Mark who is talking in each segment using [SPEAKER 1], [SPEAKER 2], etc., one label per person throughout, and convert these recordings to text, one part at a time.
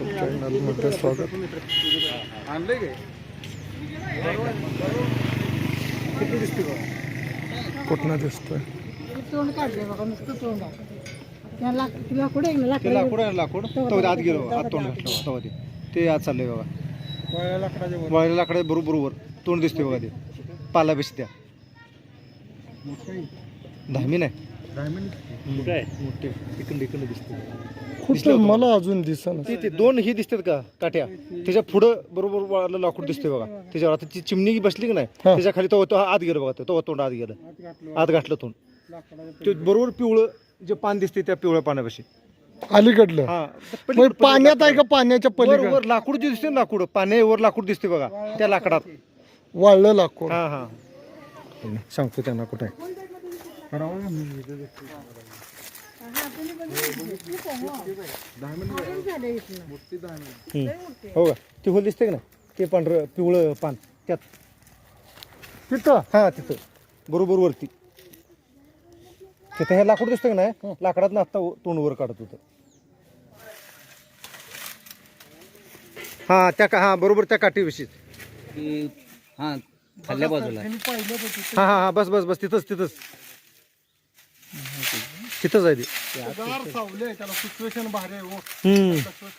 [SPEAKER 1] YouTube चॅनलमध्ये स्वागत.
[SPEAKER 2] आणले गे किती दिसते बघ?
[SPEAKER 1] कुठनं दिसतोय?
[SPEAKER 3] तोंड काढले बघा नुसतं तोंड. आहे. त्या लाक- लाकूड आहे लाकूड.
[SPEAKER 2] आहे तो आत गेलो आत तोंड घातलं तेव्हा ते. ते आत चाललंय बघा. वळल्या लाकडा बरोबर बरोबर. तोंड दिसते बघा ते. पाला बेस धामी नाही. मोठे. इकडे इकडे दिसते
[SPEAKER 1] कुठं मला अजून दिसना.
[SPEAKER 2] ते ते दोन हे दिसतात का? काट्या. त्याच्या पुढं बरोबर वाळलं लाकूड दिसते बघा. त्याच्यावर आता ती चिमणी बसली की नाही. त्याच्याखाली तो तो आत गेलं बघा तो तोंड आत गेलं. आत घातलं तोंड. ते बरोबर पिवळं जे पान दिसते त्या पिवळ्या पाण्यापाशी
[SPEAKER 1] अलीकडलं.
[SPEAKER 2] हा.
[SPEAKER 1] पाण्यात आहे का पाण्याच्या पलीकडे?
[SPEAKER 2] वर लाकूड जे दिसते ना लाकूड पाण्यावर लाकूड दिसते बघा त्या लाकडात.
[SPEAKER 1] वाळलं लाकूड.
[SPEAKER 2] हा हा. सांगतो त्यांना कुठे आहे.
[SPEAKER 3] झाले इथनं.
[SPEAKER 2] हम्म. हो का? ते होल दिसते का नाही? ते पांढरं पिवळं पान त्यात.
[SPEAKER 1] तिथं?
[SPEAKER 2] हा तिथं. बरोबर वरती. तिथं हे लाकूड दिसतं का नाही? लाकडात ना आता तोंड वर काढत होतं. हा त्या का हा बरोबर त्या काठीविषयी.
[SPEAKER 4] हा खाल्ल्या बाजूला.
[SPEAKER 2] हा हा हा बस बस बस तिथंच तिथंच. तिथंच आहे ते.
[SPEAKER 1] गार सावली आहे त्याला सिच्युएशन भारी आहे हो.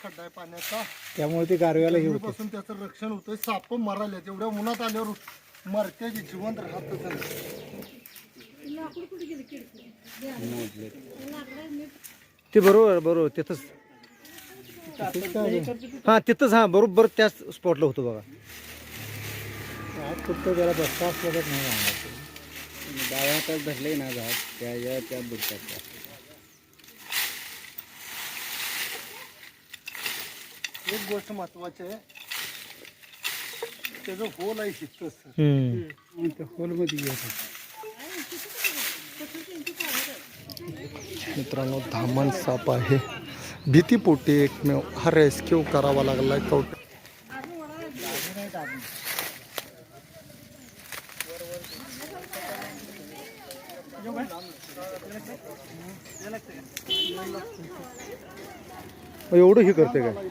[SPEAKER 1] खड्डा आहे पाण्याचा.
[SPEAKER 2] त्यामुळे ते गारव्याला हे होतं
[SPEAKER 1] पासून त्याचं रक्षण होतंय साप मरायला जेवढ्या उन्हात आल्यावर मरते की जिवंत राहत
[SPEAKER 2] ते बरोबर बरोबर तिथंच. हा तिथंच हा बरोबर त्याच स्पॉटला होतं बघा.
[SPEAKER 4] फक्त त्याला बसता असलं तर नाही डाव्यातच धरले ना झाड त्या या त्या बुडतात त्या.
[SPEAKER 1] एक गोष्ट महत्वाची आहे. त्याचं होल आहे शिकतोच
[SPEAKER 2] हम्म.
[SPEAKER 1] होलमध्ये मित्रांनो धामण साप आहे. भीतीपोटी एकमेव हा रेस्क्यू करावा लागलाय. कवट
[SPEAKER 2] एवढं हे करते काय?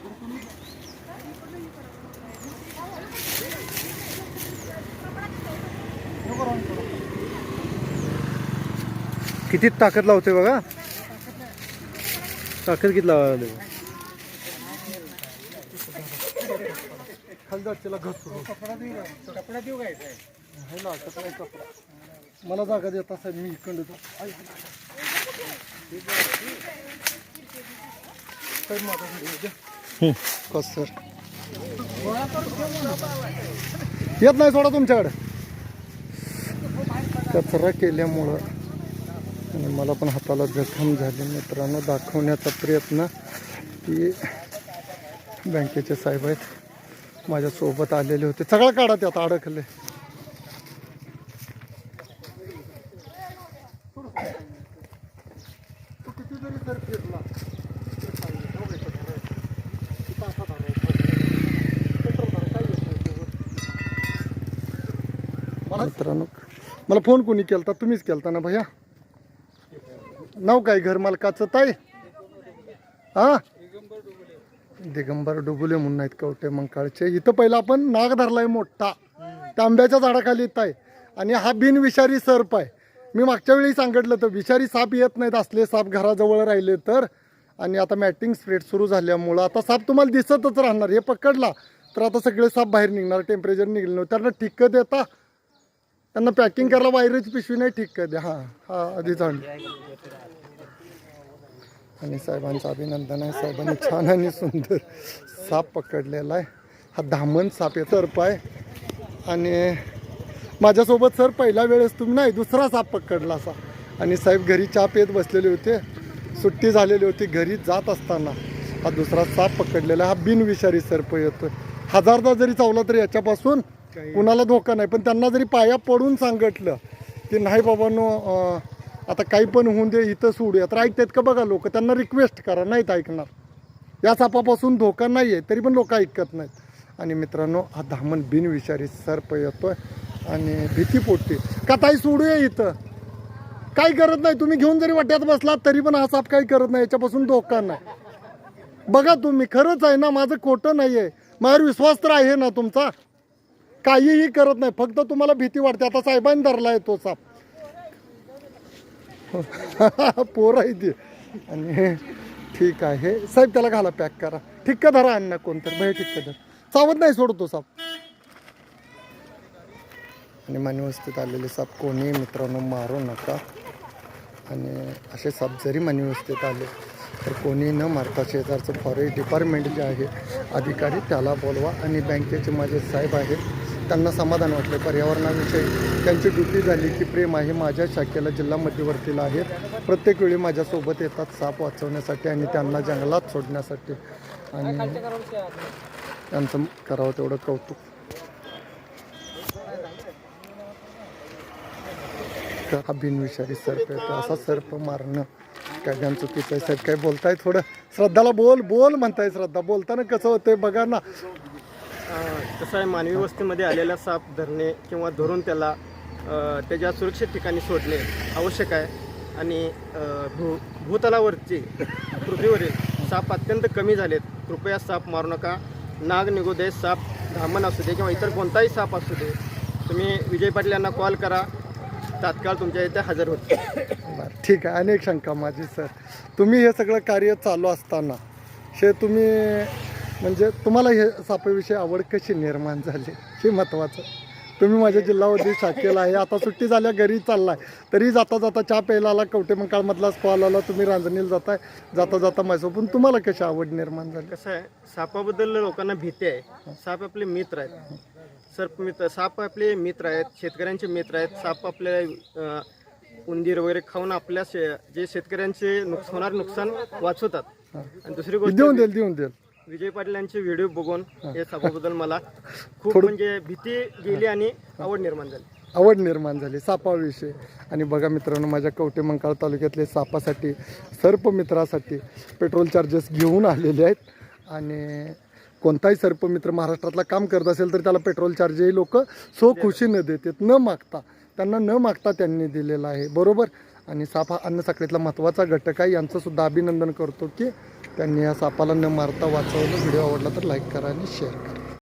[SPEAKER 2] किती ताकद लावते बघा. ताकद किती लावले
[SPEAKER 1] खालदारच्याला घसरू कपडा देऊ काय कपडा कपडा. मला जागा देत असाल मी इकडं. बस सर? येत नाही सोडा तुमच्याकडे. कचरा केल्यामुळं आणि मला पण हाताला जखम झाली. मित्रांनो दाखवण्याचा प्रयत्न की बँकेचे साहेब आहेत. माझ्यासोबत आलेले होते. सगळं काढा त्यात अडकले. मित्रांनो मला फोन कोणी केलता? तुम्हीच केलता ना भैया? नाव काय घर मालकाचं ताई? हा? दिगंबर डुबुले म्हणून आहेत कवटे मंकाळचे? इथं पहिला आपण नाग धरलाय मोठा. तांब्याच्या झाडाखाली येत आहे. आणि हा बिनविषारी सर्प आहे. मी मागच्या वेळी सांगितलं तर विषारी साप येत नाहीत असले साप घराजवळ राहिले तर. आणि आता मॅटिंग स्प्रेड सुरू झाल्यामुळं आता साप तुम्हाला दिसतच राहणार. हे पकडला तर आता सगळे साप बाहेर निघणार. टेम्परेचर निघलं त्यांना ठिक्क देता त्यांना पॅकिंग करायला वायरची पिशवी नाही ठीक द्या हां हा आधीच आणली आणि साहेबांचं अभिनंदन आहे. साहेबांनी छान आणि सुंदर साप पकडलेला आहे. हा धामण साप आहे सर्प आहे. आणि माझ्यासोबत सर पहिल्या वेळेस तुम्ही नाही दुसरा साप पकडला असा. आणि साहेब घरी चहा पेत बसलेले होते. सुट्टी झालेली होती घरी जात असताना. हा दुसरा साप पकडलेला हा बिनविषारी सर्प येतो हजारदा जरी चावला तरी याच्यापासून कुणाला धोका नाही. पण त्यांना जरी पाया पडून सांगितलं की नाही बाबांनो आता काही पण होऊन दे इथं सोडूया. तर ऐकतात का बघा लोक? त्यांना रिक्वेस्ट करा नाहीत ऐकणार. या सापापासून धोका नाही आहे तरी पण लोक ऐकत नाहीत. आणि मित्रांनो हा धामण बिनविषारी सर्प येतोय आणि भीती पोटते. का ताई सोडूया इथं? काही करत नाही. तुम्ही घेऊन जरी वाट्यात बसलात तरी पण हा साप काही करत नाही. याच्यापासून धोका नाही. बघा तुम्ही खरंच आहे ना माझं खोटं नाही आहे माझ्यावर विश्वास तर आहे ना तुमचा? काहीही करत नाही. फक्त तुम्हाला भीती वाटते. आता साहेबांनी धरला आहे तो साप. पोर आहे ते. आणि ठीक आहे. साहेब त्याला घाला पॅक करा. ठिक्का धरा अण्णा कोणतर. भय ठिक्का धर. चावत नाही सोडतो साप. आणि मानवस्थित आलेले साप कोणी मित्रांनो मारू नका. आणि असे साप जरी मानवस्थित आले तर कोणी न मारता शेजारचं फॉरेस्ट डिपार्टमेंट जे आहे अधिकारी त्याला बोलवा. आणि बँकेचे माझे साहेब आहेत त्यांना समाधान वाटले. पर्यावरणाविषयी त्यांची ड्युटी झाली की प्रेम आहे माझ्या शाखेला जिल्हा मध्यवर्तीला आहेत प्रत्येक वेळी माझ्यासोबत येतात साप वाचवण्यासाठी आणि त्यांना जंगलात सोडण्यासाठी. आणि त्यांचं करावं तेवढं कौतुक. हा बिनविषारी सर्प येतो असा सर्प मारणं काय ज्ञान चुकीचं आहे? साहेब काय बोलताय थोडं? श्रद्धाला बोल बोल म्हणताय श्रद्धा. बोलताना कसं होतंय बघा ना.
[SPEAKER 5] कसं आहे मानवी वस्तीमध्ये आलेला साप धरणे किंवा धरून त्याला त्याच्या सुरक्षित ठिकाणी सोडणे आवश्यक आहे. आणि भू भूतलावरचे पृथ्वीवरील साप अत्यंत कमी झालेत. कृपया साप मारू नका. नाग निघू दे साप धामण असू दे किंवा इतर कोणताही साप असू दे. तुम्ही विजय पाटील यांना कॉल करा. तात्काळ तुमच्या इथे हजर होते.
[SPEAKER 1] बरं ठीक आहे. अनेक शंका माझी सर. तुम्ही हे सगळं कार्य चालू असताना हे तुम्ही म्हणजे तुम्हाला हे सापाविषयी आवड कशी निर्माण झाली? हे महत्त्वाचं तुम्ही माझ्या जिल्हावधी शाखेला आहे. आता सुट्टी झाल्या घरी चाललाय. तरी जाता जाता चहा प्यायला आला कवटे मंकाळमधला कॉल आला तुम्ही रांजणीला जाताय जाता जाता माझ्यासोबत पण तुम्हाला कशी आवड निर्माण झाली?
[SPEAKER 5] कसं आहे सापाबद्दल लोकांना भीती आहे. साप आपले मित्र आहेत. सर्प मित्र साप आपले मित्र आहेत शेतकऱ्यांचे मित्र आहेत. साप आपले अं, उंदीर वगैरे खाऊन आपल्या शे- जे शेतकऱ्यांचे नुकस होणार नुकसान वाचवतात. आणि दुसरी गोष्ट
[SPEAKER 1] देऊन देईल देऊन देईल.
[SPEAKER 5] विजय पाटील यांचे व्हिडिओ बघून या सापाबद्दल मला खूप म्हणजे भीती गेली आणि आवड निर्माण झाली.
[SPEAKER 1] आवड निर्माण झाली सापाविषयी. आणि बघा मित्रांनो माझ्या कवटे मंकाळ तालुक्यातले सापासाठी सर्पमित्रासाठी पेट्रोल चार्जेस घेऊन आलेले आहेत. आणि कोणताही सर्पमित्र महाराष्ट्रातला काम करत असेल तर त्याला पेट्रोल चार्जही लोक सो खुशीनं देतात. न मागता त्यांना न मागता त्यांनी दिलेला आहे. बरोबर? आणि साप हा अन्न साखळीतला महत्त्वाचा घटक आहे. यांचं सुद्धा अभिनंदन करतो की त्यांनी या सापाला न मारता वाचवलं. व्हिडिओ आवडला तर लाईक करा आणि शेअर करा.